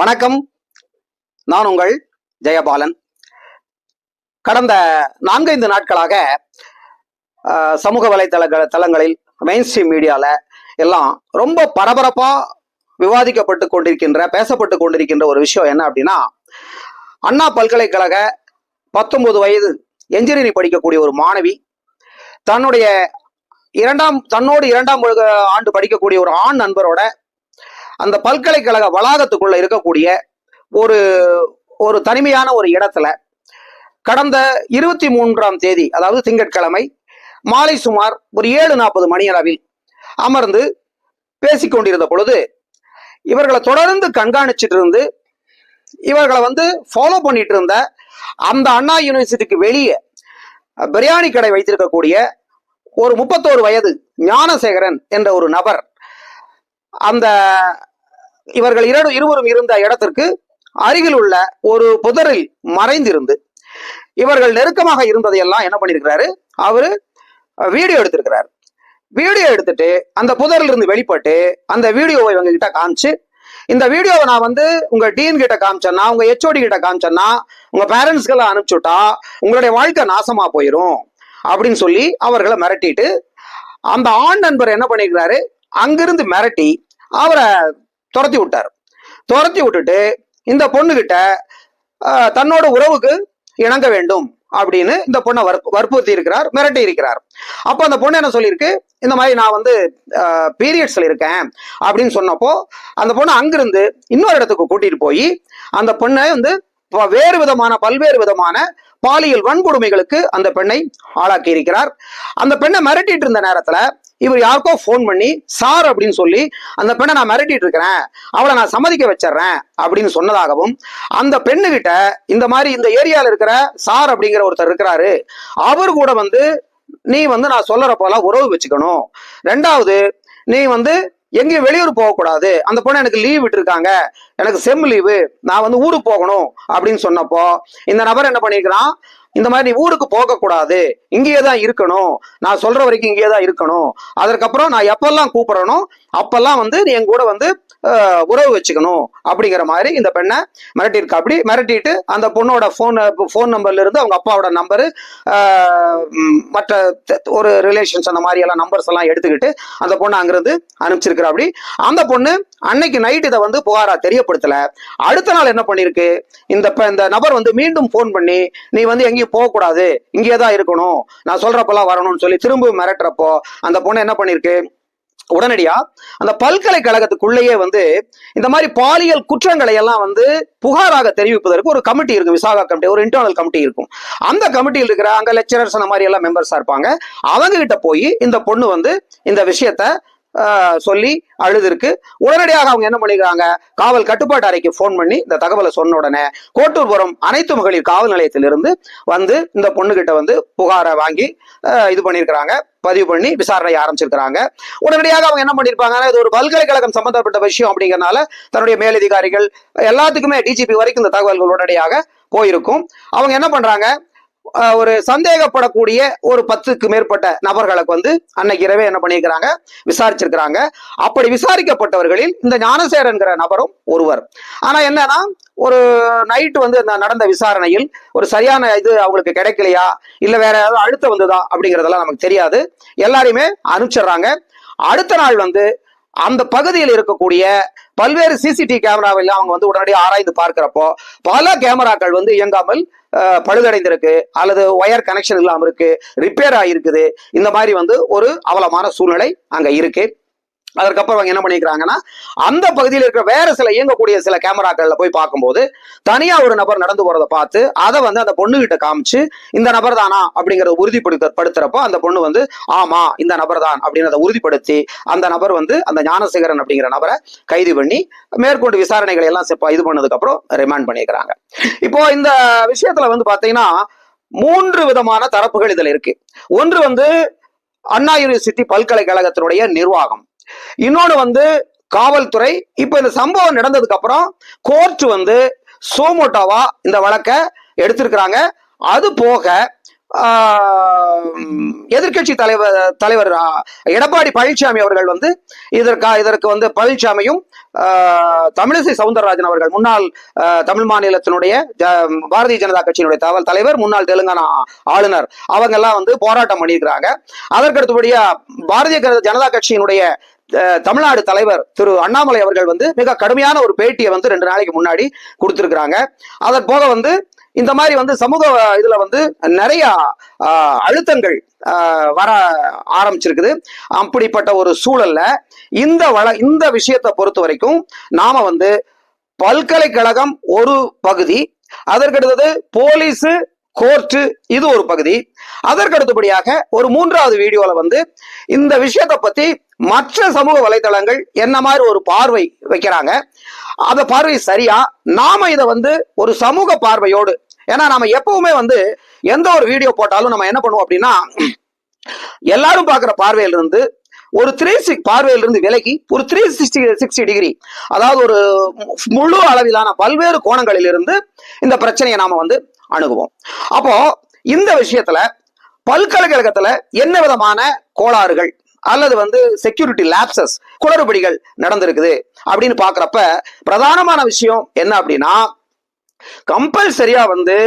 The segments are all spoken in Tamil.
வணக்கம். நான் உங்கள் ஜெயபாலன். கடந்த நான்கைந்து நாட்களாக சமூக வலைத்தள தளங்களில் மெயின் ஸ்ட்ரீம் மீடியாவில் எல்லாம் ரொம்ப பரபரப்பாக விவாதிக்கப்பட்டு கொண்டிருக்கின்ற பேசப்பட்டு கொண்டிருக்கின்ற ஒரு விஷயம் என்ன அப்படின்னா அண்ணா பல்கலைக்கழக பத்தொன்பது வயது என்ஜினியரிங் படிக்கக்கூடிய ஒரு மாணவி தன்னுடைய இரண்டாம் தன்னோடு இரண்டாம் ஆண்டு படிக்கக்கூடிய ஒரு ஆண் நண்பரோட அந்த பல்கலைக்கழக வளாகத்துக்குள்ள இருக்கக்கூடிய ஒரு ஒரு தனிமையான ஒரு இடத்துல கடந்த இருபத்தி மூன்றாம் தேதி அதாவது திங்கட்கிழமை மாலை சுமார் ஒரு ஏழு நாற்பது மணி அளவில் அமர்ந்து பேசிக்கொண்டிருந்த பொழுது இவர்களை தொடர்ந்து கண்காணிச்சிட்டு இருந்து இவர்களை வந்து ஃபாலோ பண்ணிட்டு இருந்த அந்த அண்ணா யூனிவர்சிட்டிக்கு வெளியே பிரியாணி கடை வைத்திருக்கக்கூடிய ஒரு முப்பத்தோரு வயது ஞானசேகரன் என்ற ஒரு நபர் அந்த இவர்கள் இரு இருவரும் இருந்த இடத்திற்கு அருகில் உள்ள ஒரு புதரில் மறைந்திருந்து இவர்கள் நெருக்கமாக இருந்ததையெல்லாம் என்ன பண்ணியிருக்கிறாரு? அவரு வீடியோ எடுத்திருக்கிறார். வீடியோ எடுத்துட்டு அந்த புதரில் இருந்து வெளிப்பட்டு அந்த வீடியோவை இவங்க கிட்ட காமிச்சு இந்த வீடியோவை நான் வந்து உங்க டீன் கிட்ட காமிச்சேன்னா உங்க ஹெச்ஓடி கிட்ட காமிச்சேன்னா உங்க பேரண்ட்ஸ்க்கெல்லாம் அனுப்பிச்சுட்டா உங்களுடைய வாழ்க்கை நாசமா போயிடும் அப்படின்னு சொல்லி அவர்களை மிரட்டிட்டு அந்த ஆண் நண்பர் என்ன பண்ணிருக்கிறாரு? அங்கிருந்து மிரட்டி அவரை துரத்தி விட்டார். துரத்தி விட்டுட்டு இந்த பொண்ணுகிட்ட தன்னோட உறவுக்கு இணங்க வேண்டும் அப்படின்னு இந்த பொண்ணை வற்பு வற்புறுத்தி இருக்கிறார் மிரட்டி இருக்கிறார் அப்போ அந்த பொண்ணு என்ன சொல்லியிருக்கு? இந்த மாதிரி நான் வந்து பீரியட்ஸில் இருக்கேன் அப்படின்னு சொன்னப்போ அந்த பொண்ணு அங்கிருந்து இன்னொரு இடத்துக்கு கூட்டிட்டு போய் அந்த பொண்ணை வந்து வேறு விதமான பல்வேறு விதமான பாலியல் வன்கொடுமைகளுக்கு அந்த பெண்ணை ஆளாக்கி இருக்கிறார் அந்த பெண்ணை மிரட்டிட்டு இருந்த நேரத்தில் இவர் யாருக்கோ ஃபோன் பண்ணி சார் அப்படின்னு சொல்லி அந்த பெண்ணை நான் மிரட்டிட்டு இருக்கிறேன். அவளை நான் சம்மதிக்க வச்சிடுறேன். அப்படின்னு சொன்னதாகவும் அந்த பெண்ணுகிட்ட இந்த மாதிரி இந்த ஏரியால இருக்கிற சார் அப்படிங்கிற ஒருத்தர் இருக்கிறாரு. அவர் கூட வந்து நீ வந்து நான் சொல்லறப்போலாம் உறவு வச்சுக்கணும். ரெண்டாவது நீ வந்து எங்கேயும் வெளியூர் போகக்கூடாது. அந்த பொண்ணு எனக்கு லீவ் விட்டுருக்காங்க. எனக்கு செம் லீவு நான் வந்து ஊருக்கு போகணும். அப்படின்னு சொன்னப்போ இந்த நபர் என்ன பண்ணியிருக்கிறான்? இந்த மாதிரி நீ ஊருக்கு போகக்கூடாது. இங்கேயே தான் இருக்கணும். நான் சொல்ற வரைக்கும் இங்கேயே தான் இருக்கணும். அதற்கப்புறம் நான் எப்பெல்லாம் கூப்பிடறனோ அப்பெல்லாம் வந்து நீ என் கூட வந்து உறவு வச்சுக்கணும் அப்படிங்கிற மாதிரி இந்த பெண்ணை மிரட்டியிருக்கா. அப்படி மிரட்டிட்டு அந்த பொண்ணோட ஃபோன் ஃபோன் நம்பர்ல இருந்து அவங்க அப்பாவோட நம்பரு மற்ற ஒரு ரிலேஷன்ஸ் அந்த மாதிரி எல்லாம் நம்பர்ஸ் எல்லாம் எடுத்துக்கிட்டு அந்த பொண்ணை அங்கிருந்து அனுப்பிச்சிருக்கிறா. அப்படி அந்த பொண்ணு அன்னைக்கு நைட் இதை வந்து புகாரா தெரியப்படுத்தல. அடுத்த நாள் என்ன பண்ணிருக்கு இந்த இந்த நபர் வந்து மீண்டும் ஃபோன் பண்ணி நீ வந்து எங்கேயும் போகக்கூடாது. இங்கேயே தான் இருக்கணும். நான் சொல்றப்பெல்லாம் வரணும்னு சொல்லி திரும்ப மிரட்டுறப்போ அந்த பொண்ணு என்ன பண்ணிருக்கு உடனடியா அந்த பல்கலைக்கழகத்துக்குள்ளேயே வந்து இந்த மாதிரி பாலியல் குற்றங்களை எல்லாம் வந்து புகாராக தெரிவிப்பதற்கு ஒரு கமிட்டி இருக்கும் விசாகா கமிட்டி ஒரு இன்டர்னல் கமிட்டி இருக்கும். அந்த கமிட்டியில் இருக்கிற அங்க லெக்சரர்ஸ் அந்த மாதிரி எல்லாம் மெம்பர்ஸா இருப்பாங்க. அவங்க கிட்ட போய் இந்த பொண்ணு வந்து இந்த விஷயத்த சொல்லி அழுதுருக்கு. உடனடியாக அவங்க என்ன பண்ணிக்கிறாங்க? காவல் கட்டுப்பாட்டு அறைக்கு ஃபோன் பண்ணி இந்த தகவலை சொன்ன உடனே கோட்டூர்புரம் அனைத்து மகளிர் காவல் நிலையத்திலிருந்து வந்து இந்த பொண்ணுகிட்ட வந்து புகாரை வாங்கி இது பண்ணியிருக்கிறாங்க. பதிவு பண்ணி விசாரணை ஆரம்பிச்சிருக்கிறாங்க. உடனடியாக அவங்க என்ன பண்ணியிருப்பாங்க? இது ஒரு பல்கலைக்கழகம் சம்பந்தப்பட்ட விஷயம் அப்படிங்கறனால தன்னுடைய மேலதிகாரிகள் எல்லாத்துக்குமே டிஜிபி வரைக்கும் இந்த தகவல்கள் உடனடியாக போயிருக்கும். அவங்க என்ன பண்றாங்க? ஒரு சந்தேகப்படக்கூடிய ஒரு பத்துக்கு மேற்பட்ட நபர்களுக்கு வந்து அன்னைக்கு இரவே என்ன பண்ணியிருக்கிறாங்க? விசாரிச்சிருக்கிறாங்க. அப்படி விசாரிக்கப்பட்டவர்களில் இந்த ஞானசேரன்கிற நபரும் ஒருவர். ஆனா என்னன்னா ஒரு நைட் வந்து இந்த நடந்த விசாரணையில் ஒரு சரியான இது அவங்களுக்கு கிடைக்கலையா? இல்ல வேற ஏதாவது அழுத்தம் வந்ததா? அப்படிங்கறதெல்லாம் நமக்கு தெரியாது. எல்லாரையுமே அனுப்பிச்சிடுறாங்க. அடுத்த நாள் வந்து அந்த பகுதியில் இருக்கக்கூடிய பல்வேறு சிசிடிவி கேமராவில் அவங்க வந்து உடனடியாக ஆராய்ந்து பார்க்கிறப்போ பல கேமராக்கள் வந்து இயங்காமல் பழுதடைந்திருக்கு. அல்லது ஒயர் கனெக்ஷன் இல்லாமல் இருக்கு ரிப்பேர் ஆகிருக்குது இந்த மாதிரி வந்து ஒரு அவலமான சூழ்நிலை அங்க இருக்கு. அதற்கப்புறம் அவங்க என்ன பண்ணிக்கிறாங்கன்னா அந்த பகுதியில் இருக்கிற வேற சில இயங்கக்கூடிய சில கேமராக்கள்ல போய் பார்க்கும்போது தனியா ஒரு நபர் நடந்து போறதை பார்த்து அதை வந்து அந்த பொண்ணு கிட்ட காமிச்சு இந்த நபர் தானா அப்படிங்கறத உறுதிப்படுத்த படுத்துறப்போ அந்த பொண்ணு வந்து ஆமா இந்த நபர் தான் அப்படின்னு அதை உறுதிப்படுத்தி அந்த நபர் வந்து அந்த ஞானசேகரன் அப்படிங்கிற நபரை கைது பண்ணி மேற்கொண்டு விசாரணைகளை எல்லாம் செப்ப- இது பண்ணதுக்கு அப்புறம் ரிமாண்ட் பண்ணிக்கிறாங்க. இப்போ இந்த விஷயத்துல வந்து பாத்தீங்கன்னா மூன்று விதமான தரப்புகள் இதுல இருக்கு. ஒன்று வந்து அண்ணா யூனிவர்சிட்டி பல்கலைக்கழகத்தினுடைய நிர்வாகம். இன்னொன்னு வந்து காவல்துறை. இப்ப இந்த சம்பவம் நடந்ததுக்கு அப்புறம் கோர்ட் வந்து சோமோட்டோவா இந்த வழக்கை எடுத்திருக்கிறாங்க. அது போக எதிர்கட்சி தலைவர் தலைவர் எடப்பாடி பழனிசாமி அவர்கள் வந்து இதற்கா இதற்கு வந்து பழனிசாமியும் தமிழிசை சவுந்தரராஜன் அவர்கள் முன்னாள் தமிழ் மாநிலத்தினுடைய பாரதிய ஜனதா கட்சியினுடைய தகவல் தலைவர் முன்னாள் தெலுங்கானா ஆளுநர். அவங்க எல்லாம் வந்து போராட்டம் பண்ணியிருக்கிறாங்க. அதற்கு அடுத்தபடியா பாரதிய ஜனதா கட்சியினுடைய தமிழ்நாடு தலைவர் திரு அண்ணாமலை அவர்கள் வந்து மிக கடுமையான ஒரு பேட்டியை வந்து ரெண்டு நாளைக்கு முன்னாடி கொடுத்துருக்குறாங்க. அதன் போக வந்து இந்த மாதிரி வந்து சமூக இதுல வந்து நிறைய ஆஹ், அழுத்தங்கள் ஆஹ், வர ஆரம்பிச்சிருக்குது. அப்படிப்பட்ட ஒரு சூழல்ல இந்த வள இந்த விஷயத்தை பொறுத்த வரைக்கும் நாம வந்து பல்கலைக்கழகம் ஒரு பகுதி அதற்கடுத்தது போலீஸ் கோர்ட்டு இது ஒரு பகுதி. அதற்கு அடுத்தபடியாக ஒரு மூன்றாவது வீடியோவில் வந்து இந்த விஷயத்தை பத்தி மற்ற சமூக வலைதளங்கள் என்ன மாதிரி ஒரு பார்வை வைக்கிறாங்க? அந்த பார்வை சரியா? நாம இதை வந்து ஒரு சமூக பார்வையோடு ஏன்னா நாம எப்பவுமே வந்து எந்த ஒரு வீடியோ போட்டாலும் நம்ம என்ன பண்ணுவோம் அப்படின்னா எல்லாரும் பார்க்குற பார்வையிலிருந்து ஒரு த்ரீ சிக்ஸ் பார்வையிலிருந்து விலகி ஒரு த்ரீ சிக்ஸ்டி சிக்ஸ்டி டிகிரி அதாவது ஒரு முழு அளவிலான பல்வேறு கோணங்களில் இருந்து இந்த பிரச்சனையை நாம வந்து அணுகுவோம். அப்போ இந்த விஷயத்துல பல்கலைக்கழகத்துல என்ன விதமான கோளாறுகள்? அல்லது வந்து செக்யூரிட்டி லேப்சஸ் குளறுபடிகள் நடந்திருக்குது அப்படின்னு பாக்குறப்ப பிரதானமான விஷயம் என்ன அப்படின்னா கம்பல்சரியா வந்து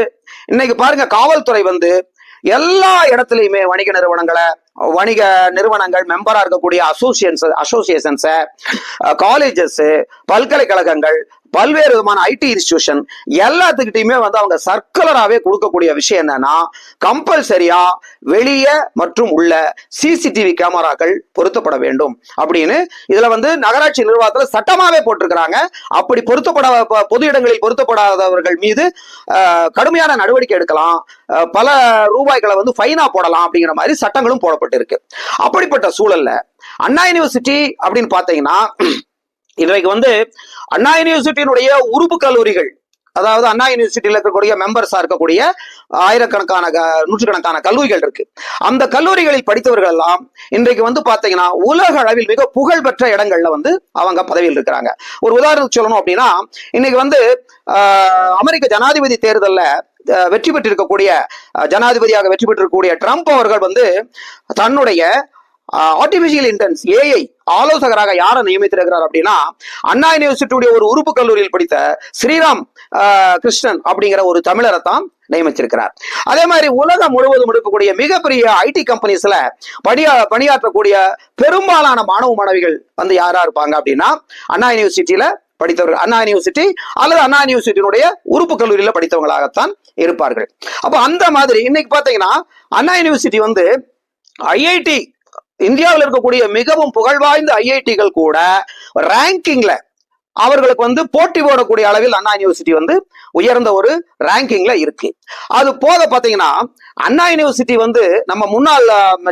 இன்னைக்கு பாருங்க காவல்துறை வந்து எல்லா இடத்துலையுமே வணிக நிறுவனங்களை வணிக நிறுவனங்கள் மெம்பரா இருக்கக்கூடிய அசோசியன்ஸ் அசோசியேஷன்ஸை காலேஜஸ் பல்கலைக்கழகங்கள் பல்வேறு விதமான ஐடி இன்ஸ்டியூஷன் எல்லாத்துக்கிட்டையுமே வந்து அவங்க சர்க்குலராகவே கொடுக்கக்கூடிய விஷயம் என்னன்னா கம்பல்சரியா வெளியே மற்றும் உள்ள சிசிடிவி கேமராக்கள் பொருத்தப்பட வேண்டும். அப்படின்னு இதுல வந்து நகராட்சி நிர்வாகத்தில் சட்டமாவே போட்டிருக்கிறாங்க. அப்படி பொருத்தப்பட பொது இடங்களில் பொருத்தப்படாதவர்கள் மீது கடுமையான நடவடிக்கை எடுக்கலாம். பல ரூபாய்களை வந்து ஃபைனா போடலாம் அப்படிங்கிற மாதிரி சட்டங்களும் போடப்பட்டிருக்கு. அப்படிப்பட்ட சூழல்ல அண்ணா யூனிவர்சிட்டி அப்படின்னு பார்த்தீங்கன்னா இன்றைக்கு வந்து அண்ணா யூனிவர்சிட்டியினுடைய உறுப்பு கல்லூரிகள் அதாவது அண்ணா யூனிவர்சிட்டியில் இருக்கக்கூடிய மெம்பர்ஸா இருக்கக்கூடிய ஆயிரக்கணக்கான க- நூற்றுக்கணக்கான கல்லூரிகள் இருக்கு. அந்த கல்லூரிகளில் படித்தவர்கள் எல்லாம் இன்றைக்கு வந்து பார்த்தீங்கன்னா உலக அளவில் மிக புகழ்பெற்ற இடங்கள்ல வந்து அவங்க பதவியில் இருக்கிறாங்க. ஒரு உதாரணத்துக்கு சொல்லணும் அப்படின்னா இன்னைக்கு வந்து ஆஹ், அமெரிக்க ஜனாதிபதி தேர்தலில் வெற்றி பெற்றிருக்கக்கூடிய ஜனாதிபதியாக வெற்றி பெற்றிருக்கக்கூடிய ட்ரம்ப் அவர்கள் வந்து தன்னுடைய ஆர்டிபிஷியல் இன்டென்ஸ் ஏஐ ஆலோசகராக யாரை நியமித்திருக்கிறார் அப்படின்னா அண்ணா யூனிவர்சிட்டியுடைய ஒரு உறுப்பு கல்லூரியில் படித்த ஸ்ரீராம் ஆஹ், கிருஷ்ணன் அப்படிங்கிற ஒரு தமிழரை தான் நியமிச்சிருக்கிறார் அதே மாதிரி உலகம் முழுவதும் இருக்கக்கூடிய மிகப்பெரிய ஐடி கம்பெனிஸ்ல பணியா பணியாற்றக்கூடிய பெரும்பாலான மாணவ மாணவிகள் வந்து யாரா இருப்பாங்க அப்படின்னா அண்ணா யூனிவர்சிட்டியில படித்தவர்கள் அண்ணா யூனிவர்சிட்டி அல்லது அண்ணா யூனிவர்சிட்டியினுடைய உறுப்பு கல்லூரியில படித்தவங்களாகத்தான் இருப்பார்கள். அப்போ அந்த மாதிரி இன்னைக்கு பாத்தீங்கன்னா அண்ணா யூனிவர்சிட்டி வந்து ஐஐடி இந்தியாவில் இருக்கக்கூடிய மிகவும் புகழ்வாய்ந்த ஐஐடிகள் கூட ரேங்கிங்ல அவர்களுக்கு வந்து போட்டி போடக்கூடிய அளவில் அண்ணா யூனிவர்சிட்டி வந்து உயர்ந்த ஒரு ரேங்கிங்ல இருக்கு. அது போக பாத்தீங்கன்னா அண்ணா யூனிவர்சிட்டி வந்து நம்ம முன்னாள்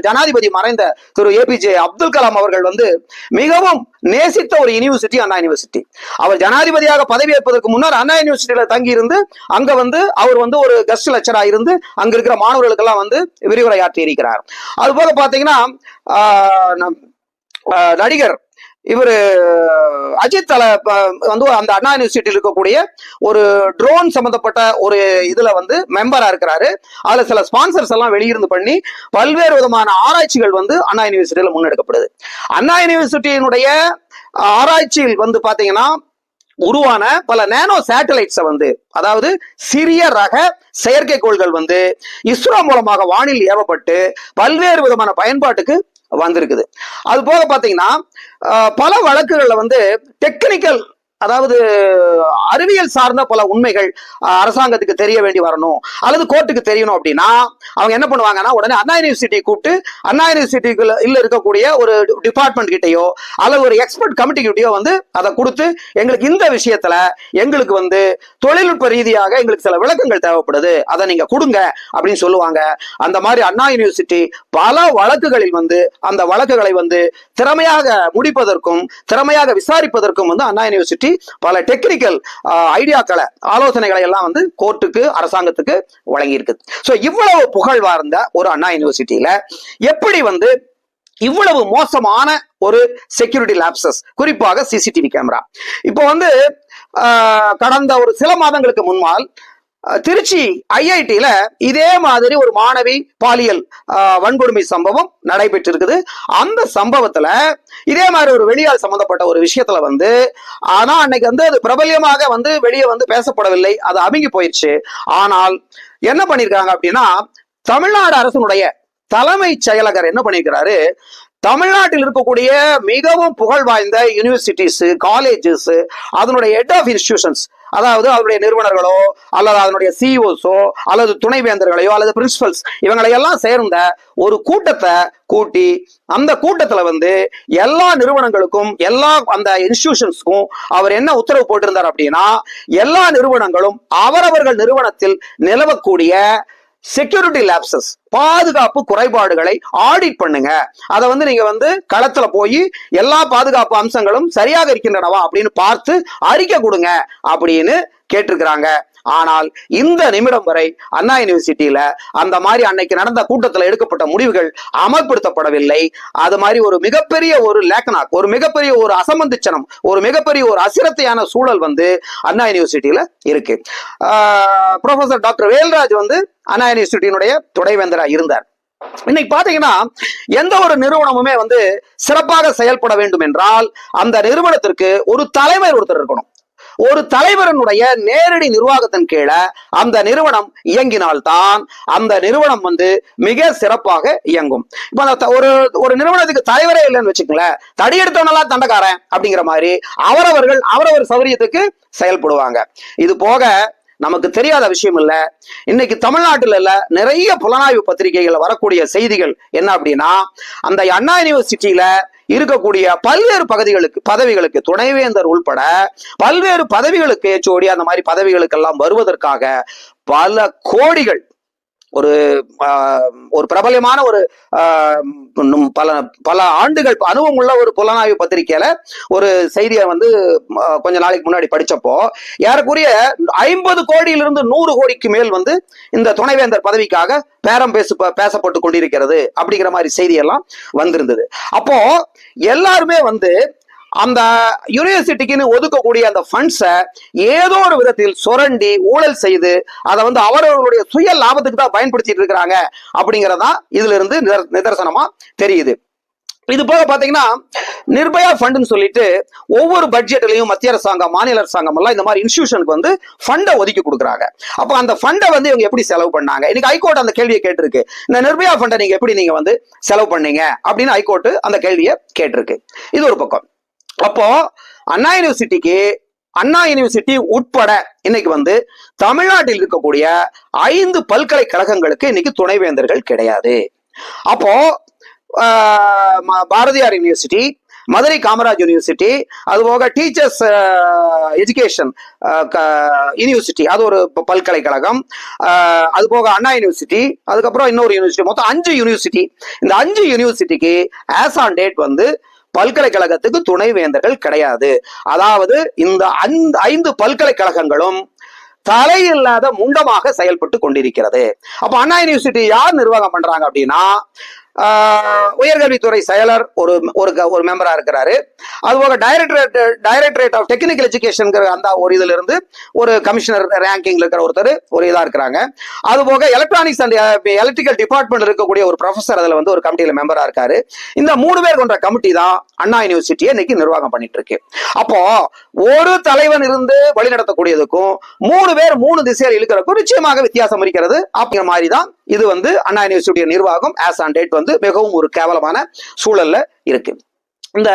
ஜனாதிபதி மறைந்த திரு ஏபிஜே அப்துல் கலாம் அவர்கள் வந்து மிகவும் நேசித்த ஒரு யூனிவர்சிட்டி அண்ணா யூனிவர்சிட்டி அவர் ஜனாதிபதியாக பதவியேற்பதற்கு முன்னர் அண்ணா யூனிவர்சிட்டியில தங்கி இருந்து அங்க வந்து அவர் வந்து ஒரு கெஸ்ட் லெக்சரா இருந்து அங்க இருக்கிற மாணவர்களுக்கெல்லாம் வந்து விரிவுரையாற்றி இருக்கிறார் அது போக பாத்தீங்கன்னா ஆஹ், நடிகர் இவர் அஜித் தல ப- வந்து அந்த அண்ணா யூனிவர்சிட்டியில் இருக்கக்கூடிய ஒரு ட்ரோன் சம்பந்தப்பட்ட ஒரு இதுல வந்து மெம்பரா இருக்கிறாரு. அதுல சில ஸ்பான்சர்ஸ் எல்லாம் வெளியிருந்து பண்ணி பல்வேறு விதமான ஆராய்ச்சிகள் வந்து அண்ணா யூனிவர்சிட்டியில முன்னெடுக்கப்படுது. அண்ணா யூனிவர்சிட்டியினுடைய ஆராய்ச்சியில் வந்து பாத்தீங்கன்னா உருவான பல நேனோ சேட்டலைட்ஸை வந்து அதாவது சிறிய ரக செயற்கைக்கோள்கள் வந்து இஸ்ரோ மூலமாக வானில் ஏவப்பட்டு பல்வேறு விதமான பயன்பாட்டுக்கு வந்திருக்குது. அது போக பாத்தீங்கன்னா பல வழக்குகள்ல வந்து டெக்னிக்கல் அதாவது அறிவியல் சார்ந்த பல உண்மைகள் அரசாங்கத்துக்கு தெரிய வேண்டி வரணும். அல்லது கோர்ட்டுக்கு தெரியணும் அப்படின்னா அவங்க என்ன பண்ணுவாங்கன்னா உடனே அண்ணா யூனிவர்சிட்டி கூப்பிட்டு அண்ணா யூனிவர்சிட்டிக்குள்ள இல்ல இருக்கக்கூடிய ஒரு டிபார்ட்மெண்ட் கிட்டயோ அல்லது ஒரு எக்ஸ்பர்ட் கமிட்டி கிட்டயோ வந்து அதை கொடுத்து எங்களுக்கு இந்த விஷயத்துல எங்களுக்கு வந்து தொழில்நுட்ப ரீதியாக எங்களுக்கு சில விளக்கங்கள் தேவைப்படுது. அதை நீங்க கொடுங்க அப்படின்னு சொல்லுவாங்க. அந்த மாதிரி அண்ணா யூனிவர்சிட்டி பல வழக்குகளில் வந்து அந்த வழக்குகளை வந்து திறமையாக முடிப்பதற்கும் திறமையாக விசாரிப்பதற்கும் வந்து அண்ணா யூனிவர்சிட்டி பல டெக்னிக்கல் ஐடியாக்களை ஆலோசனைகளை எல்லாம் வந்து கோர்ட்டுக்கு அரசாங்கத்துக்கு வழங்கியிருக்கு. ஸோ இவ்வளவு புகழ் வாழ்ந்த ஒரு அண்ணா யூனிவர்சிட்டியில எப்படி வந்து இவ்வளவு மோசமான ஒரு செக்யூரிட்டி லேப்சஸ் குறிப்பாக சிசிடிவி கேமரா இப்போ வந்து கடந்த ஒரு சில மாதங்களுக்கு முன்னால் திருச்சி ஐஐடியில இதே மாதிரி ஒரு மாணவி பாலியல் வன்கொடுமை சம்பவம் நடைபெற்றிருக்குது. அந்த சம்பவத்துல இதே மாதிரி ஒரு வெளியால் சம்பந்தப்பட்ட ஒரு விஷயத்துல வந்து ஆனா அன்னைக்கு வந்து அது பிரபல்யமாக வந்து வெளியே வந்து பேசப்படவில்லை. அது அமுங்கி போயிடுச்சு ஆனால் என்ன பண்ணிருக்காங்க அப்படின்னா தமிழ்நாடு அரசனுடைய தலைமை செயலகர் என்ன பண்ணியிருக்கிறாரு தமிழ்நாட்டில் இருக்கக்கூடிய மிகவும் புகழ் வாய்ந்த யூனிவர்சிட்டிஸ் காலேஜஸ் அதனுடைய ஹெட் ஆஃப் இன்ஸ்டிடியூஷன்ஸ் அதாவது அதனுடைய நிறுவனர்களோ அல்லது அதனுடைய சிஇஓஸோ அல்லது துணைவேந்தர்களையோ அல்லது பிரின்சிபல்ஸ் இவங்களையெல்லாம் சேர்ந்த ஒரு கூட்டத்தை கூட்டி அந்த கூட்டத்துல வந்து எல்லா நிறுவனங்களுக்கும் எல்லா அந்த இன்ஸ்டிடியூஷன்ஸ்க்கும் அவர் என்ன உத்தரவு போட்டிருந்தார் அப்படின்னா எல்லா நிறுவனங்களும் அவரவர்கள் நிறுவனத்தில் நிலவக்கூடிய செக்யூரிட்டி லேப்சஸ் பாதுகாப்பு குறைபாடுகளை ஆடிட் பண்ணுங்க. அதை வந்து நீங்க வந்து களத்துல போய் எல்லா பாதுகாப்பு அம்சங்களும் சரியாக இருக்கின்றனவா அப்படின்னு பார்த்து அறிக்கை கொடுங்க அப்படின்னு கேட்டிருக்கிறாங்க. ஆனால் இந்த நிமிடம் வரை அண்ணா யூனிவர்சிட்டியில அந்த மாதிரி அன்னைக்கு நடந்த கூட்டத்தில் எடுக்கப்பட்ட முடிவுகள் அமல்படுத்தப்படவில்லை. அது மாதிரி ஒரு மிகப்பெரிய ஒரு லேக்கனாக் ஒரு மிகப்பெரிய ஒரு அசம்பந்திச்சனம் ஒரு மிகப்பெரிய ஒரு அசிரத்தையான சூழல் வந்து அண்ணா யூனிவர்சிட்டியில இருக்கு. ப்ரொஃபசர் டாக்டர் வேல்ராஜ் வந்து அண்ணா யூனிவர்சிட்டியினுடைய துணைவேந்தரா இருந்தார். இன்னைக்கு பாத்தீங்கன்னா எந்த ஒரு நிறுவனமுமே வந்து சிறப்பாக செயல்பட வேண்டும் என்றால் அந்த நிறுவனத்திற்கு ஒரு தலைவர் ஒருத்தர் இருக்கணும். ஒரு தலைவரனுடைய நேரடி நிர்வாகத்தின் கீழே அந்த நிறுவனம் இயங்கினால்தான் அந்த நிறுவனம் வந்து மிக சிறப்பாக இயங்கும். இப்போ அந்த ஒரு ஒரு நிறுவனத்துக்கு தலைவரே இல்லைன்னு வச்சுக்கோங்களேன். தடியெடுத்தவனெல்லாம் தண்டக்காரன் அப்படிங்கிற மாதிரி அவரவர்கள் அவரவர் சௌரியத்துக்கு செயல்படுவாங்க. இது போக நமக்கு தெரியாத விஷயம் இல்ல. இன்னைக்கு தமிழ்நாட்டில் இல்ல நிறைய புலனாய்வு பத்திரிகைகள் வரக்கூடிய செய்திகள் என்ன அப்படின்னா அந்த அண்ணா யூனிவர்சிட்டியில இருக்கக்கூடிய பல்வேறு பகுதிகளுக்கு பதவிகளுக்கு துணைவேந்தர் உள்பட பல்வேறு பதவிகளுக்கு ஏச்சோடி அந்த மாதிரி பதவிகளுக்கெல்லாம் வருவதற்காக பல கோடிகள் ஒரு ஒரு பிரபலமான ஒரு பல பல ஆண்டுகள் அனுபவம் உள்ள ஒரு புலனாய்வு பத்திரிகையில ஒரு செய்தியை வந்து கொஞ்ச நாளைக்கு முன்னாடி படிச்சப்போ ஏறக்குறைய ஐம்பது கோடியிலிருந்து நூறு கோடிக்கு மேல் வந்து இந்த துணைவேந்தர் பதவிக்காக பேரம் பேசு பேசப்பட்டு கொண்டிருக்கிறது அப்படிங்கிற மாதிரி செய்தியெல்லாம் வந்திருந்தது. அப்போ எல்லாருமே வந்து அந்த யூனிவர்சிட்டிக்குன்னு ஒதுக்கக்கூடிய அந்த ஃபண்ட்ஸை ஏதோ ஒரு விதத்தில் சுரண்டி ஊழல் செய்து அதை வந்து அவரவர்களுடைய சுய லாபத்துக்கு தான் பயன்படுத்திட்டு இருக்கிறாங்க அப்படிங்கிறதா இதுல இருந்து நிதர்சனமா தெரியுது. இது போக பாத்தீங்கன்னா நிர்பயா ஃபண்டுன்னு சொல்லிட்டு ஒவ்வொரு பட்ஜெட்லயும் மத்திய அரசாங்கம் மாநில அரசாங்கம் எல்லாம் இந்த மாதிரி இன்ஸ்டிடியூஷனுக்கு வந்து ஃபண்டை ஒதுக்கி கொடுக்குறாங்க. அப்போ அந்த ஃபண்டை வந்து இவங்க எப்படி செலவு பண்ணாங்க? இன்னைக்கு ஹைகோர்ட் அந்த கேள்வியை கேட்டிருக்கு. இந்த நிர்பயா ஃபண்டை நீங்க எப்படி நீங்க வந்து செலவு பண்ணீங்க? அப்படின்னு ஹைகோர்ட் அந்த கேள்வியை கேட்டிருக்கு. இது ஒரு பக்கம். அப்போ அண்ணா யூனிவர்சிட்டிக்கு அண்ணா யூனிவர்சிட்டி உட்பட இன்னைக்கு வந்து தமிழ்நாட்டில் இருக்கக்கூடிய ஐந்து பல்கலைக்கழகங்களுக்கு இன்னைக்கு துணைவேந்தர்கள் கிடையாது. அப்போ பாரதியார் யூனிவர்சிட்டி மதுரை காமராஜ் யூனிவர்சிட்டி அதுபோக டீச்சர்ஸ் எஜுகேஷன் யூனிவர்சிட்டி அது ஒரு பல்கலைக்கழகம். அதுபோக அண்ணா யூனிவர்சிட்டி அதுக்கப்புறம் இன்னொரு யூனிவர்சிட்டி மொத்தம் அஞ்சு யூனிவர்சிட்டி இந்த அஞ்சு யூனிவர்சிட்டிக்கு ஆஸ் ஆன் டேட் வந்து பல்கலைக்கழகத்துக்கு துணைவேந்தர்கள் கிடையாது. அதாவது இந்த அந்த ஐந்து பல்கலைக்கழகங்களும் தலையில்லாத முண்டமாக செயல்பட்டு கொண்டிருக்கிறது. அப்ப அண்ணா யூனிவர்சிட்டி யார் நிர்வாகம் பண்றாங்க அப்படின்னா உயர்கல்வித்துறை செயலர் ஒரு ஒரு க- ஒரு மெம்பரா இருக்கிறாரு. அதுபோக டைரக்டரேட் டைரக்டரேட் ஆஃப் டெக்னிக்கல் எஜுகேஷனுங்கிற அந்த ஒரு இதுல இருந்து ஒரு கமிஷனர் ரேங்கிங்ல இருக்கிற ஒருத்தர் ஒரு இதா இருக்கிறாங்க. அதுபோக எலக்ட்ரானிக்ஸ் அண்ட் எலக்ட்ரிக்கல் டிபார்ட்மெண்ட் இருக்கக்கூடிய ஒரு ப்ரொஃபசர் அதுல வந்து ஒரு கமிட்டியில மெம்பரா இருக்காரு. இந்த மூணு பேர் கொண்ட கமிட்டி தான் அண்ணா யூனிவர்சிட்டியை இன்னைக்கு நிர்வாகம் பண்ணிட்டு இருக்கு அப்போ ஒரு தலைவன் இருந்து வழிநடத்தக்கூடியதுக்கும் மூணு பேர் மூணு திசையில் இழுக்கிறதுக்கும் நிச்சயமாக வித்தியாசம் இருக்கிறது. அப்படிங்கிற மாதிரி தான் இது வந்து அண்ணா யூனிவர்சிட்டிய நிர்வாகம் ஆஸ் ஆன் டேட் வந்து மிகவும் ஒரு கேவலமான சூழல்ல இருக்கு. இந்த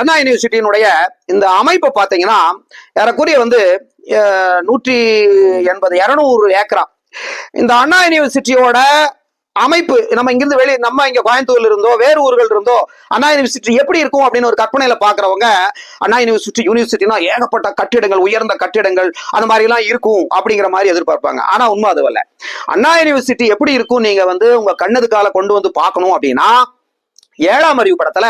அண்ணா யூனிவர்சிட்டியினுடைய இந்த அமைப்பை பார்த்தீங்கன்னா ஏறக்குறைய வந்து நூற்றி எண்பது இரநூறு ஏக்கரா. இந்த அண்ணா யூனிவர்சிட்டியோட அமைப்பு நம்ம இங்கிருந்து வெளியே நம்ம இங்க கோயம்புத்தூர்ல இருந்தோ வேறு ஊர்கள் இருந்தோ அண்ணா யூனிவர்சிட்டி எப்படி இருக்கும் அப்படின்னு ஒரு கற்பனையில பாக்குறவங்க அண்ணா யூனிவர்சிட்டி யூனிவர்சிட்டினா ஏகப்பட்ட கட்டிடங்கள் உயர்ந்த கட்டிடங்கள் அந்த மாதிரி எல்லாம் இருக்கும் அப்படிங்கிற மாதிரி எதிர்பார்ப்பாங்க. ஆனா உண்மை அதுவல்ல அண்ணா யூனிவர்சிட்டி எப்படி இருக்கும் நீங்க வந்து உங்க கண்ணதுக்கால கொண்டு வந்து பார்க்கணும் அப்படின்னா ஏழாம் அறிவு படத்துல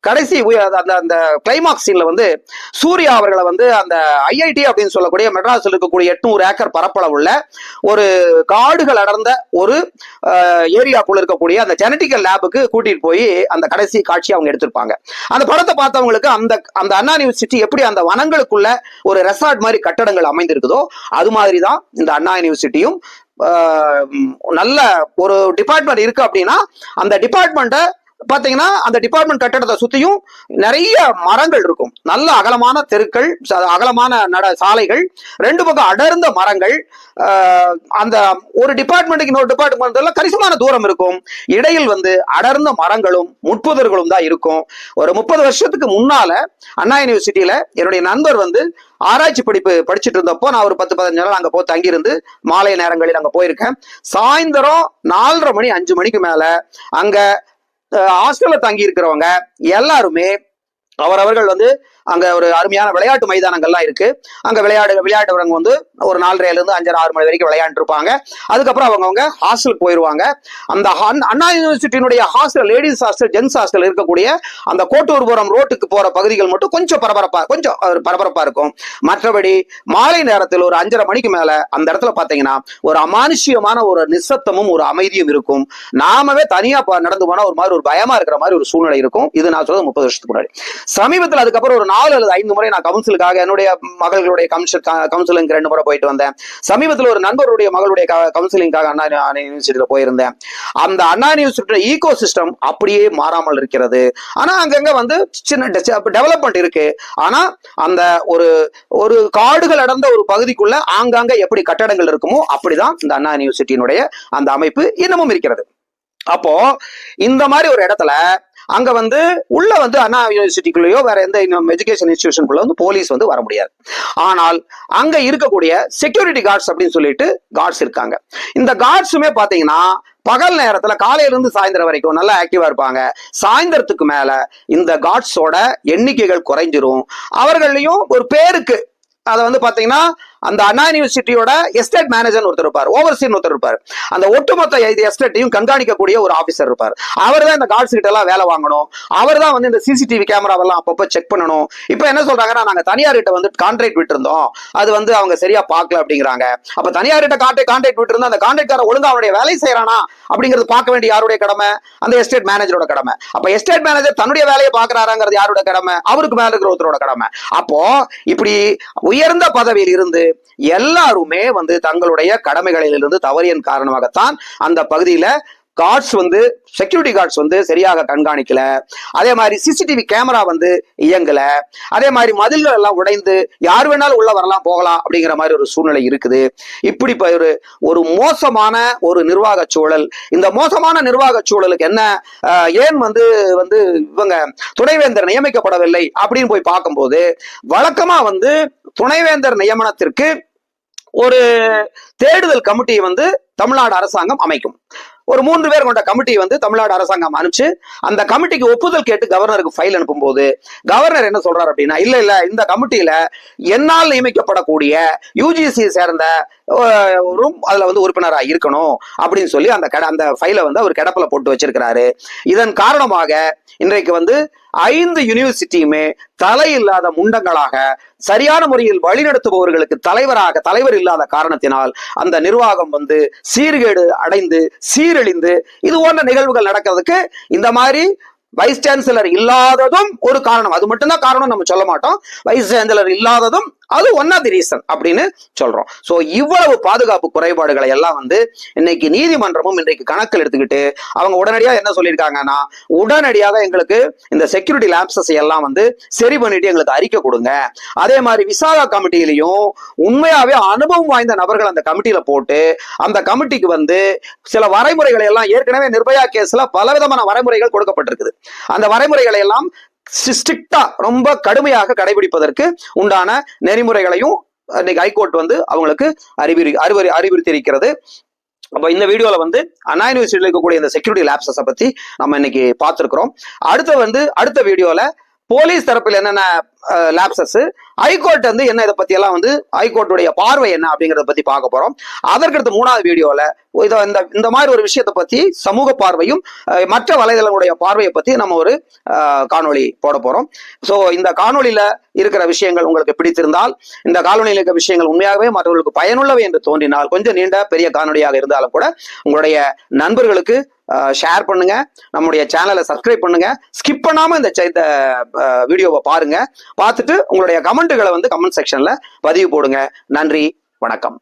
கடைசி அந்த அந்த கிளைமாக்ஸ் சீன்ல வந்து சூர்யா அவர்களை வந்து அந்த ஐஐடி அப்படின்னு சொல்லக்கூடிய மெட்ராஸில் இருக்கக்கூடிய எட்நூறு ஏக்கர் பரப்பளவுள்ள ஒரு காடுகள் அடர்ந்த ஒரு ஏரியாக்குள்ள இருக்கக்கூடிய அந்த ஜெனட்டிக்கல் லேபுக்கு கூட்டிட்டு போய் அந்த கடைசி காட்சி அவங்க எடுத்திருப்பாங்க. அந்த படத்தை பார்த்தவங்களுக்கு அந்த அந்த அண்ணா யூனிவர்சிட்டி எப்படி அந்த வனங்களுக்குள்ள ஒரு ரெசார்ட் மாதிரி கட்டடங்கள் அமைந்திருக்குதோ அது மாதிரி தான் இந்த அண்ணா யூனிவர்சிட்டியும் நல்ல ஒரு டிபார்ட்மெண்ட் இருக்கு அப்படின்னா அந்த டிபார்ட்மெண்ட்டை பாத்தீங்கன்னா அந்த டிபார்ட்மெண்ட் கட்டடத்தை சுத்தியும் நிறைய மரங்கள் இருக்கும். நல்ல அகலமான தெருக்கள் அகலமான நட சாலைகள் ரெண்டு பக்கம் அடர்ந்த மரங்கள் அந்த ஒரு டிபார்ட்மெண்ட்டுக்கு இன்னொரு டிபார்ட்மெண்ட் கரிசமான தூரம் இருக்கும். இடையில் வந்து அடர்ந்த மரங்களும் முட்புதர்களும் தான் இருக்கும். ஒரு முப்பது வருஷத்துக்கு முன்னால அண்ணா யூனிவர்சிட்டியில என்னுடைய நண்பர் வந்து ஆராய்ச்சி படிப்பு படிச்சுட்டு இருந்தப்போ நான் ஒரு பத்து பதினஞ்சு நாள் அங்கே போய் தங்கியிருந்து மாலை நேரங்களில் அங்கே போயிருக்கேன். சாயந்தரம் நாலரை மணி அஞ்சு மணிக்கு மேலே அங்கே ஹாஸ்டல்ல தங்கி இருக்கிறவங்க எல்லாருமே அவரவர்கள் வந்து அங்க ஒரு அருமையான விளையாட்டு மைதானங்கள்லாம் இருக்கு. அங்க விளையாடு விளையாடுறவங்க வந்து ஒரு நாலரைல இருந்து அஞ்சரை ஆறு மணி வரைக்கும் விளையாண்டு இருப்பாங்க அதுக்கப்புறம் அவங்க ஹாஸ்டலுக்கு போயிருவாங்க. அந்த Anna யூனிவர்சிட்டியினுடைய hostel ladies hostel gents hostel இருக்கக்கூடிய அந்த கோட்டூர்புரம் ரோட்டுக்கு போற பகுதிகள் மட்டும் கொஞ்சம் பரபரப்பா கொஞ்சம் பரபரப்பா இருக்கும். மற்றபடி மாலை நேரத்தில் ஒரு அஞ்சரை மணிக்கு மேல அந்த இடத்துல பாத்தீங்கன்னா ஒரு அமானுஷ்யமான ஒரு நிசப்தமும் ஒரு அமைதியும் இருக்கும். நாமவே தனியா நடந்து போனா ஒரு மாதிரி ஒரு பயமா இருக்கிற மாதிரி ஒரு சூழ்நிலை இருக்கும். இது நான் சொல்றது முப்பது வருஷத்துக்கு முன்னாடி. சமீபத்தில் அதுக்கப்புறம் ஒரு நாலு அல்லது ஐந்து முறை நான் கவுன்சிலுக்காக என்னுடைய மகள்களுடைய கவுன்சில் கவுன்சிலிங் ரெண்டு முறை போயிட்டு வந்தேன். சமீபத்தில் ஒரு நண்பருடைய மகளுடைய கவுன்சிலிங்காக அண்ணா அண்ணா போயிருந்தேன். அந்த அண்ணா யூனிவர்சிட்டியோட ஈகோ சிஸ்டம் அப்படியே மாறாமல் இருக்கிறது. ஆனா அங்கங்க வந்து சின்ன டெவலப்மெண்ட் இருக்கு. ஆனா அந்த ஒரு ஒரு காடுகள் அடர்ந்த ஒரு பகுதிக்குள்ள ஆங்காங்க எப்படி கட்டடங்கள் இருக்குமோ அப்படிதான் இந்த அண்ணா யூனிவர்சிட்டியினுடைய அந்த அமைப்பு இன்னமும் இருக்கிறது. அப்போ இந்த மாதிரி ஒரு இடத்துல அங்க வந்து உள்ள வந்து அண்ணா யூனிவர்சிட்டிக்குள்ளேயோ வேற எந்த எஜுகேஷன் இன்ஸ்டியூஷனுக்குள்ள வந்து போலீஸ் வந்து வர முடியாது. ஆனால் அங்க இருக்கக்கூடிய செக்யூரிட்டி கார்ட்ஸ் அப்படின்னு சொல்லிட்டு கார்ட்ஸ் இருக்காங்க. இந்த கார்ட்ஸுமே பாத்தீங்கன்னா பகல் நேரத்துல காலையில இருந்து சாயந்தரம் வரைக்கும் நல்லா ஆக்டிவா இருப்பாங்க. சாயந்தரத்துக்கு மேல இந்த கார்ட்ஸோட எண்ணிக்கைகள் குறைஞ்சிரும். அவர்களையும் ஒரு பேருக்கு அதை வந்து பாத்தீங்கன்னா அந்த அண்ணா யூனிவர்சிட்டியோட எஸ்டேட் மேனேஜர் ஒருத்தர் இருப்பார். ஓவர்சீன் ஒருத்தர் இருப்பார். அந்த ஒட்டுமொத்த இது எஸ்டேட்டையும் கண்காணிக்கக்கூடிய ஒரு ஆஃபீஸர் இருப்பார். அவர் தான் இந்த கார்ட்ஸ் கிட்ட எல்லாம் வேலை வாங்கணும். அவர் தான் வந்து இந்த சிசிடிவி கேமராவெல்லாம் அப்பப்போ செக் பண்ணணும். இப்போ என்ன சொல்றாங்கன்னா நாங்க தனியார் கிட்ட வந்து கான்ட்ராக்ட் விட்டுருந்தோம். அது வந்து அவங்க சரியா பார்க்கல அப்படிங்கிறாங்க. அப்ப தனியார் கிட்ட கான்ட்ராக்ட் கான்ட்ராக்ட் விட்டுருந்தா அந்த கான்ட்ராக்டார ஒழுங்கா அவருடைய வேலை செய்யறானா அப்படிங்கிறது பார்க்க வேண்டிய யாருடைய கடமை? அந்த எஸ்டேட் மேனேஜரோட கடமை. அப்ப எஸ்டேட் மேனேஜர் தன்னுடைய வேலையை பாக்குறாராங்கிறது யாரோட கடமை? அவருக்கு மேல இருக்கிற ஒருத்தரோட கடமை. அப்போ இப்படி உயர்ந்த பதவியில் இருந்து எல்லாருமே வந்து தங்களுடைய கடமைகளிலிருந்து தவறியன் காரணமாகத்தான் அந்த பகுதியில கார்ட்ஸ் வந்து செக்யூரிட்டி கார்ட்ஸ் வந்து சரியாக கண்காணிக்கல. அதே மாதிரி சிசிடிவி கேமரா வந்து இயங்கல. அதே மாதிரி மதில்கள் எல்லாம் உடைந்து யார் வேணாலும் உள்ள வரலாம் போகலாம் அப்படிங்கிற மாதிரி ஒரு சூழ்நிலை இருக்குது. இப்படி ஒரு ஒரு மோசமான ஒரு நிர்வாக சூழல். இந்த மோசமான நிர்வாக சூழலுக்கு என்ன ஏன் வந்து வந்து இவங்க துணைவேந்தர் நியமிக்கப்படவில்லை அப்படின்னு போய் பார்க்கும்போது வழக்கமா வந்து துணைவேந்தர் நியமனத்திற்கு ஒரு தேடுதல் கமிட்டியை வந்து தமிழ்நாடு அரசாங்கம் அமைக்கும். ஒரு மூன்று பேர் கொண்ட கமிட்டி வந்து தமிழ்நாடு அரசாங்கம் அனுப்பிச்சு அந்த கமிட்டிக்கு ஒப்புதல் கேட்டு கவர்னருக்கு ஃபைல் அனுப்பும்போது கவர்னர் என்ன சொல்றாரு அப்படின்னா இல்ல இல்ல இந்த கமிட்டியில என்னால் நியமிக்கப்படக்கூடிய யூஜிசி சேர்ந்த அதுல வந்து உறுப்பினரா இருக்கணும் அப்படின்னு சொல்லி அந்த கட அந்த ஃபைலை வந்து அவர் கிடப்பில் போட்டு வச்சிருக்கிறாரு. இதன் காரணமாக இன்றைக்கு வந்து ஐந்து யூனிவர்சிட்டியுமே தலை இல்லாத முண்டங்களாக சரியான முறையில் வழிநடத்துபவர்களுக்கு தலைவராக தலைவர் இல்லாத காரணத்தினால் அந்த நிர்வாகம் வந்து சீர்கேடு அடைந்து சீரழிந்து இது போன்ற நிகழ்வுகள் நடக்கிறதுக்கு இந்த மாதிரி வைஸ் சான்சலர் இல்லாததும் ஒரு காரணம். அது மட்டும்தான் காரணம் நம்ம சொல்ல மாட்டோம். வைஸ் சான்சலர் இல்லாததும் அது ஒன் ஆஃப் தி ரீசன் அப்படின்னு சொல்றோம். ஸோ இவ்வளவு பாதுகாப்பு குறைபாடுகளை எல்லாம் வந்து இன்னைக்கு நீதிமன்றமும் இன்றைக்கு கணக்கில் எடுத்துக்கிட்டு அவங்க உடனடியா என்ன சொல்லியிருக்காங்கன்னா உடனடியாக எங்களுக்கு இந்த செக்யூரிட்டி லேப்சஸ் எல்லாம் வந்து சரி பண்ணிட்டு எங்களுக்கு அறிக்கை கொடுங்க. அதே மாதிரி விசாகா கமிட்டியிலையும் உண்மையாவே அனுபவம் வாய்ந்த நபர்கள் அந்த கமிட்டியில போட்டு அந்த கமிட்டிக்கு வந்து சில வரைமுறைகளை எல்லாம் ஏற்கனவே நிர்பயா கேஸ்ல பலவிதமான வரைமுறைகள் கொடுக்கப்பட்டிருக்குது. அந்த வரைமுறைகளை எல்லாம் ஸ்ட்ரிக்டா ரொம்ப கடுமையாக கடைபிடிப்பதற்கு உண்டான நெறிமுறைகளையும் இன்னைக்கு ஹைகோர்ட் வந்து அவங்களுக்கு அறிவுரி அறிவுரி அறிவுறுத்தியிருக்கிறது. அப்போ இந்த வீடியோல வந்து அண்ணா யூனிவர்சிட்டியில் இருக்கக்கூடிய இந்த செக்யூரிட்டி லேப்ஸஸை பத்தி நம்ம இன்னைக்கு பார்த்துருக்குறோம். அடுத்த வந்து அடுத்த வீடியோல போலீஸ் தரப்பில் என்னென்ன லேப்சஸ் ஹைகோர்ட் வந்து என்ன இதை பத்தி எல்லாம் வந்து ஹைகோர்ட்டுடைய பார்வை என்ன அப்படிங்கறத பத்தி பார்க்க போறோம். அதற்கடுத்து மூணாவது வீடியோல இத இந்த இந்த மாதிரி ஒரு விஷயத்தை பத்தி சமூக பார்வையும் மற்ற வலைதளங்களுடைய பார்வையை பத்தி நம்ம ஒரு காணொளி போட போறோம். ஸோ இந்த காணொளியில இருக்கிற விஷயங்கள் உங்களுக்கு பிடித்திருந்தால் இந்த காணொலியில் இருக்கிற விஷயங்கள் உண்மையாகவே மற்றவர்களுக்கு பயனுள்ளவை என்று தோன்றினால் கொஞ்சம் நீண்ட பெரிய காணொளியாக இருந்தாலும் கூட உங்களுடைய நண்பர்களுக்கு ஷேர் பண்ணுங்க. நம்முடைய சேனலை சப்ஸ்கிரைப் பண்ணுங்க. ஸ்கிப் பண்ணாம இந்த இந்த வீடியோவை பாருங்க. பார்த்துட்டு உங்களுடைய கமெண்ட்டுகளை வந்து கமெண்ட் செக்ஷன்ல பதிவு போடுங்க. நன்றி. வணக்கம்.